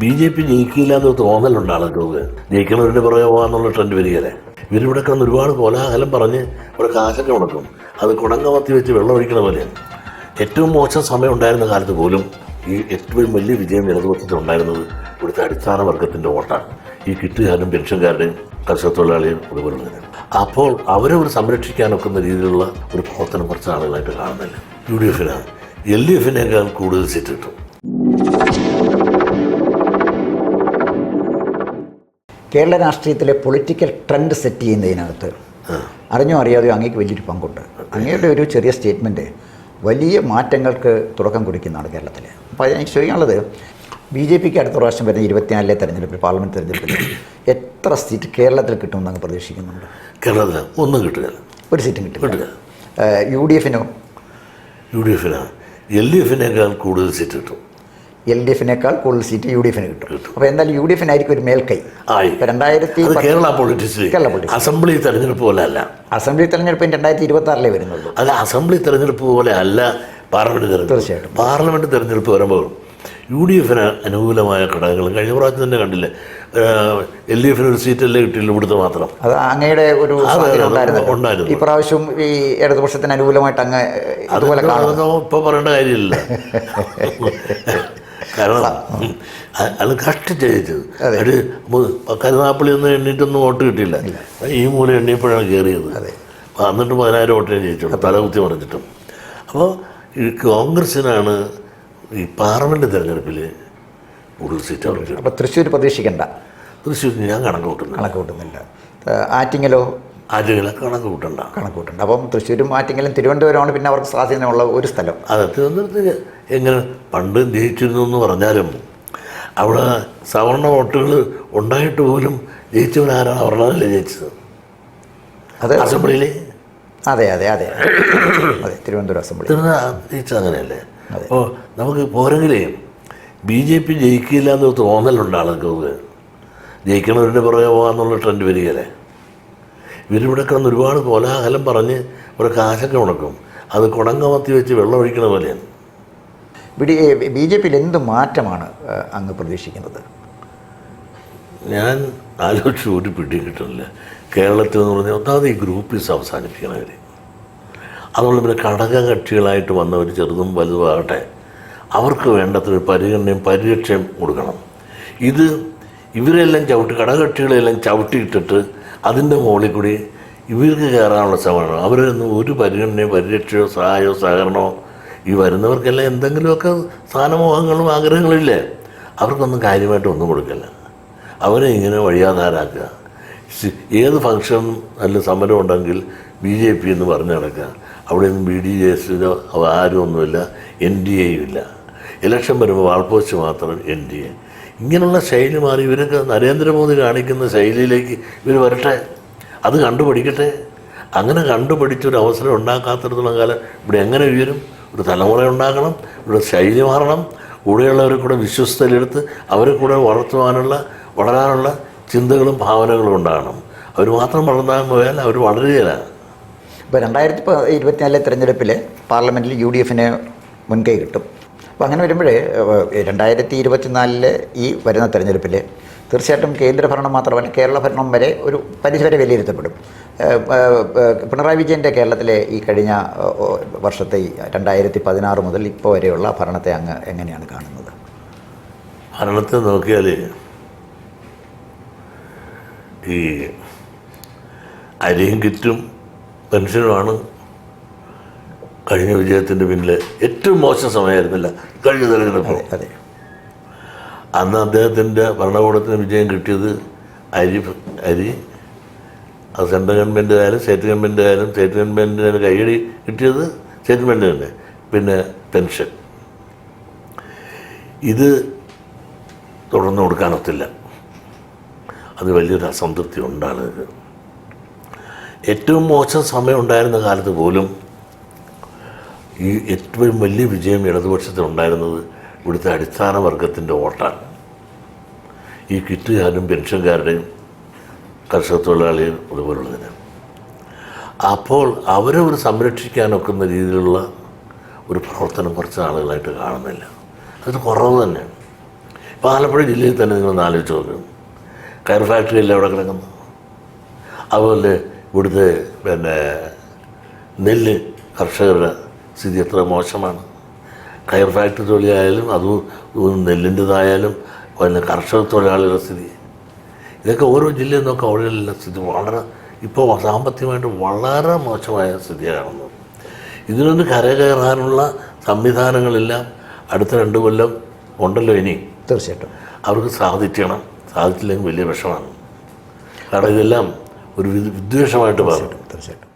B J P ജയിക്കില്ല എന്ന് തോന്നലുണ്ട് ആളുകൾക്ക്. ജയിക്കണവരുടെ പുറകെ പോകാന്നുള്ള ട്രെൻഡ് വരികയല്ലേ. ഇവരിവിടെ കിടന്ന് ഒരുപാട് കോലാഹലം പറഞ്ഞ് ഇവിടെ കാശൊക്കെ മുടക്കും. അത് കുടങ്കമത്തി വെച്ച് വെള്ളം ഒഴിക്കണ പോലെയാണ്. ഏറ്റവും മോശം സമയം ഉണ്ടായിരുന്ന കാലത്ത് പോലും ഈ ഏറ്റവും വലിയ വിജയം ഇടതുപക്ഷത്തിൽ ഉണ്ടായിരുന്നത് ഇവിടുത്തെ അടിസ്ഥാന വർഗത്തിന്റെ വോട്ടാണ്. ഈ കിട്ടുകാരും പെൻഷൻകാരുടെയും കർഷക തൊഴിലാളിയും അതുപോലുള്ളതിന് അപ്പോൾ അവരെ ഒരു സംരക്ഷിക്കാനൊക്കുന്ന രീതിയിലുള്ള ഒരു പ്രവർത്തനം കുറച്ച് ആളുകളായിട്ട് കാണുന്നില്ല യു ഡി എഫിനാണ്. എൽ ഡി എഫിനേക്കാൾ കൂടുതൽ സീറ്റ് കിട്ടും. കേരള രാഷ്ട്രീയത്തിലെ പൊളിറ്റിക്കൽ ട്രെൻഡ് സെറ്റ് ചെയ്യുന്നതിനകത്ത് അറിഞ്ഞോ അറിയാതെയോ അങ്ങേക്ക് വലിയൊരു പങ്കുണ്ട്. അങ്ങയുടെ ഒരു ചെറിയ സ്റ്റേറ്റ്മെന്റ് വലിയ മാറ്റങ്ങൾക്ക് തുടക്കം കുറിക്കുന്നതാണ് കേരളത്തിൽ അപ്പോൾ എനിക്ക് ചോദിക്കാനുള്ളത് ബി ജെ പിക്ക് അടുത്ത പ്രാവശ്യം വരുന്ന ഇരുപത്തിനാലിലെ തെരഞ്ഞെടുപ്പിൽ പാർലമെന്റ് തെരഞ്ഞെടുപ്പിൽ എത്ര സീറ്റ് കേരളത്തിൽ കിട്ടുമെന്ന് അങ്ങ് പ്രതീക്ഷിക്കുന്നുണ്ട്? കേരളത്തിൽ ഒന്നും കിട്ടുക ഒരു സീറ്റും കിട്ടും കിട്ടുക യു ഡി എഫിനോ? യു ഡി എഫിനാണ് എൽ ഡി എഫിനേക്കാൾ കൂടുതൽ സീറ്റ് കിട്ടും. എൽ ഡി എഫിനേക്കാൾ കൂടുതൽ സീറ്റ് യു ഡി എഫിന് കിട്ടും. അപ്പോൾ എന്തായാലും യു ഡി എഫിനായിരിക്കും ഒരു മേൽക്കൈ. രണ്ടായിരത്തി കേരള. അസംബ്ലി തെരഞ്ഞെടുപ്പ് പോലെ അല്ല. അസംബ്ലി തെരഞ്ഞെടുപ്പ് രണ്ടായിരത്തി ഇരുപത്തി ആറിലേ വരുന്നുള്ളൂ. അല്ല അസംബ്ലി തെരഞ്ഞെടുപ്പ് പോലെ അല്ല പാർലമെന്റ് തെരഞ്ഞെടുപ്പ്. തീർച്ചയായിട്ടും. പാർലമെന്റ് തെരഞ്ഞെടുപ്പ് വരുമ്പോൾ യു ഡി എഫിന് അനുകൂലമായ ഘടകങ്ങൾ കഴിഞ്ഞ പ്രാവശ്യം തന്നെ കണ്ടില്ലേ? എൽ ഡി എഫിന് ഒരു സീറ്റല്ലേ കിട്ടിയില്ല ഇവിടുത്തെ മാത്രം. അത് അങ്ങയുടെ ഒരു ഉണ്ടായിരുന്നു ഉണ്ടായിരുന്നു. ഈ പ്രാവശ്യം ഈ ഇടതുപക്ഷത്തിന് അനുകൂലമായിട്ട് അങ്ങ് അതുപോലെ ഇപ്പൊ പറയേണ്ട കാര്യമില്ല കാരണം അ- അത് കഷ്ടിച്ച് ജയിച്ചത്. ഒരു കരുനാപ്പള്ളി ഒന്നും എണ്ണീട്ടൊന്നും വോട്ട് കിട്ടിയില്ല. ഈ മൂലം എണ്ണിയപ്പോഴാണ് കയറിയത് എന്നിട്ട് പതിനായിരം വോട്ടേ ജയിച്ചുള്ളൂ. തലകുത്തി മറിഞ്ഞിട്ടും. അപ്പോൾ ഈ കോൺഗ്രസ്സിനാണ് ഈ പാർലമെന്റ് തിരഞ്ഞെടുപ്പിൽ കൂടുതൽ സീറ്റ് അപ്പോൾ തൃശ്ശൂർ പ്രതീക്ഷിക്കണ്ട. തൃശ്ശൂർ ഞാൻ കണക്ക് കൂട്ടുന്നു കണക്ക് കൂട്ടുന്നില്ല. ആറ്റിങ്ങലോ ആറ്റുകളെ കണക്ക് കൂട്ടണ്ട കണക്ക് കൂട്ടണ്ട അപ്പം തൃശ്ശൂരും ആറ്റിങ്ങലും തിരുവനന്തപുരമാണ് പിന്നെ അവർക്ക് സ്വാധീനമുള്ള ഒരു സ്ഥലം. അത് തിരുവനന്തപുരത്ത് എങ്ങനെ? പണ്ട് ജയിച്ചിരുന്നു എന്ന് പറഞ്ഞാലും അവിടെ സവർണ വോട്ടുകൾ ഉണ്ടായിട്ട് പോലും ജയിച്ചവരാരാണ് അവരുടെ ജയിച്ചത്? അതെ. അസംബ്ലിയിലെ? അതെ അതെ അതെ. അതെ തിരുവനന്തപുരം അസംബ്ലി. തിരുവനന്തപുരം ജയിച്ചത് അങ്ങനെയല്ലേ? അപ്പോൾ നമുക്ക് പോരെങ്കിലേ ബി ജെ പി ജയിക്കില്ല എന്ന് തോന്നലുണ്ട് ആളുകൾക്ക്. ജയിക്കണവരുടെ പുറകെ പോകാമെന്നുള്ള ട്രെൻഡ് വരികയല്ലേ? ഇവരിവിടെ കിടന്ന് ഒരുപാട് കോലാഹലം പറഞ്ഞ് ഒരു കാശൊക്കെ ഉണക്കും അത് കുടങ്കമത്തി വെച്ച് വെള്ളം ഒഴിക്കണ പോലെയാണ്. ബി ജെ പിയിൽ എന്ത് മാറ്റമാണ് അങ്ങ് പ്രതീക്ഷിക്കുന്നത്? ഞാൻ ആലോചിച്ച് ഒരു പിടിയും കിട്ടുന്നില്ല. കേരളത്തിൽ എന്ന് പറഞ്ഞാൽ ഒന്നാമത് ഈ ഗ്രൂപ്പീസ് അവസാനിപ്പിക്കണവർ അതുകൊണ്ട് പിന്നെ ഘടകകക്ഷികളായിട്ട് വന്നവർ ചെറുതും വലുതുമാകട്ടെ. അവർക്ക് വേണ്ടത്ര പരിഗണനയും പരിരക്ഷയും കൊടുക്കണം. ഇത് ഇവരെല്ലാം ചവിട്ടി ഘടകകക്ഷികളെല്ലാം ചവിട്ടിയിട്ടിട്ട് അതിന്റെ മുകളിൽ കൂടി ഇവർക്ക് കയറാനുള്ള ശ്രമമാണ്. അവരൊന്നും ഒരു പരിഗണനയോ പരിരക്ഷയോ സഹായമോ സഹകരണമോ ഈ വരുന്നവർക്കെല്ലാം എന്തെങ്കിലുമൊക്കെ സ്ഥാനമോഹങ്ങളും ആഗ്രഹങ്ങളില്ലേ? അവർക്കൊന്നും കാര്യമായിട്ട് ഒന്നും കൊടുക്കില്ല. അവരെ ഇങ്ങനെ വഴിയാധാരാക്കുക. ഏത് ഫംഗ്ഷൻ അല്ല സമരം ഉണ്ടെങ്കിൽ ബി ജെ പി എന്ന് പറഞ്ഞു നടക്കുക. അവിടെയൊന്നും ബി ഡി ജെ എസിലോ ആരും ഒന്നുമില്ല. എൻ ഡി എയും ഇല്ല. ഇലക്ഷൻ വരുമ്പോൾ വാൾപോസ്റ്റ് മാത്രം എൻ ഡി എ. ഇങ്ങനെയുള്ള ശൈലി മാറി ഇവരൊക്കെ നരേന്ദ്രമോദി കാണിക്കുന്ന ശൈലിയിലേക്ക് ഇവർ വരട്ടെ. അത് കണ്ടുപഠിക്കട്ടെ അങ്ങനെ കണ്ടുപഠിച്ചൊരു അവസരം ഉണ്ടാക്കാത്തിടത്തോളം കാലം ഇവിടെ എങ്ങനെ ഉയരും? ഒരു തലമുറ ഉണ്ടാക്കണം ഇവിടെ ശൈലി മാറണം കൂടെയുള്ളവരെ കൂടെ വിശ്വസ്തയിലെടുത്ത് അവരെ കൂടെ വളർത്തുവാനുള്ള വളരാനുള്ള ചിന്തകളും ഭാവനകളും ഉണ്ടാകണം. അവർ മാത്രം വളർന്നാൽ പോയാൽ അവർ വളരുകയില്ല. ഇപ്പോൾ രണ്ടായിരത്തി ഇരുപത്തിനാലിലെ തെരഞ്ഞെടുപ്പിൽ പാർലമെന്റിൽ യു ഡി എഫിന് മുൻകൈ കിട്ടും. അപ്പോൾ അങ്ങനെ വരുമ്പോഴേ രണ്ടായിരത്തി ഇരുപത്തിനാലിലെ ഈ വരുന്ന തെരഞ്ഞെടുപ്പിൽ തീർച്ചയായിട്ടും കേന്ദ്രഭരണം മാത്രമല്ല കേരള ഭരണം വരെ ഒരു പരിധിവരെ വിലയിരുത്തപ്പെടും. പിണറായി വിജയന്റെ കേരളത്തിലെ ഈ കഴിഞ്ഞ വർഷത്തെ രണ്ടായിരത്തി പതിനാറ് മുതൽ ഇപ്പോൾ വരെയുള്ള ഭരണത്തെ അങ്ങ് എങ്ങനെയാണ് കാണുന്നത്? ഭരണത്തെ നോക്കിയാൽ ഈ അരിയും കിറ്റും പെൻഷനുമാണ് കഴിഞ്ഞ വിജയത്തിന്റെ പിന്നിലെ ഏറ്റവും മോശം സമയമായിരുന്നില്ല. കഴിഞ്ഞ തെരഞ്ഞെടുപ്പ് അതെ അന്ന് അദ്ദേഹത്തിന്റെ ഭരണകൂടത്തിന് വിജയം കിട്ടിയത് അരി അരി അത് സെൻട്രൽ ഗവൺമെന്റ് ആയാലും സ്റ്റേറ്റ് ഗവൺമെന്റ് ആയാലും സ്റ്റേറ്റ് ഗവൺമെന്റിന് കൈയടി കിട്ടിയത് സ്റ്റേറ്റ് ഗവൺമെന്റ് തന്നെ. പിന്നെ പെൻഷൻ ഇത് തുടർന്ന് കൊടുക്കാനൊത്തില്ല. അത് വലിയൊരു അസംതൃപ്തി ഉണ്ടാണ് ഏറ്റവും മോശം സമയം ഉണ്ടായിരുന്ന കാലത്ത് പോലും ഈ ഏറ്റവും വലിയ വിജയം ഇടതുപക്ഷത്തിനുണ്ടായിരുന്നത് ഇവിടുത്തെ അടിസ്ഥാന വർഗത്തിന്റെ വോട്ടാണ്. ഈ കിറ്റുകാരും പെൻഷൻകാരുടെയും കർഷക തൊഴിലാളിയും അതുപോലുള്ളതിന്. അപ്പോൾ അവരെ ഒരു സംരക്ഷിക്കാനൊക്കുന്ന രീതിയിലുള്ള ഒരു പ്രവർത്തനം കുറച്ച് ആളുകളായിട്ട് കാണുന്നില്ല. അത് കുറവ് തന്നെയാണ്. ഇപ്പോൾ ആലപ്പുഴ ജില്ലയിൽ തന്നെ നിങ്ങൾ ആലോചിച്ച് നോക്കും. കയർ ഫാക്ടറി അല്ലേ അവിടെ കിടക്കുന്നു അതുപോലെ ഇവിടുത്തെ പിന്നെ നെല്ല് കർഷകരുടെ സ്ഥിതി എത്ര മോശമാണ്. കയർ ഫാക്ടറി തൊഴിലായാലും അതും നെല്ലിന്റെതായാലും പിന്നെ കർഷക തൊഴിലാളികളുടെ സ്ഥിതി. ഇതൊക്കെ ഓരോ ജില്ലയിൽ നിന്നൊക്കെ അവിടെയുള്ള സ്ഥിതി വളരെ ഇപ്പോൾ സാമ്പത്തികമായിട്ട് വളരെ മോശമായ സ്ഥിതിയാണ് ഇതിനൊന്ന് കരകയറാനുള്ള സംവിധാനങ്ങളെല്ലാം അടുത്ത രണ്ട് കൊല്ലം ഉണ്ടല്ലോ ഇനി. തീർച്ചയായിട്ടും. അവർക്ക് സാധിക്കണം. സാധിച്ചില്ലെങ്കിൽ വലിയ വിഷമാണ് കാരണം ഇതെല്ലാം ഒരു വിദ്വേഷമായിട്ട് മാറും. തീർച്ചയായിട്ടും.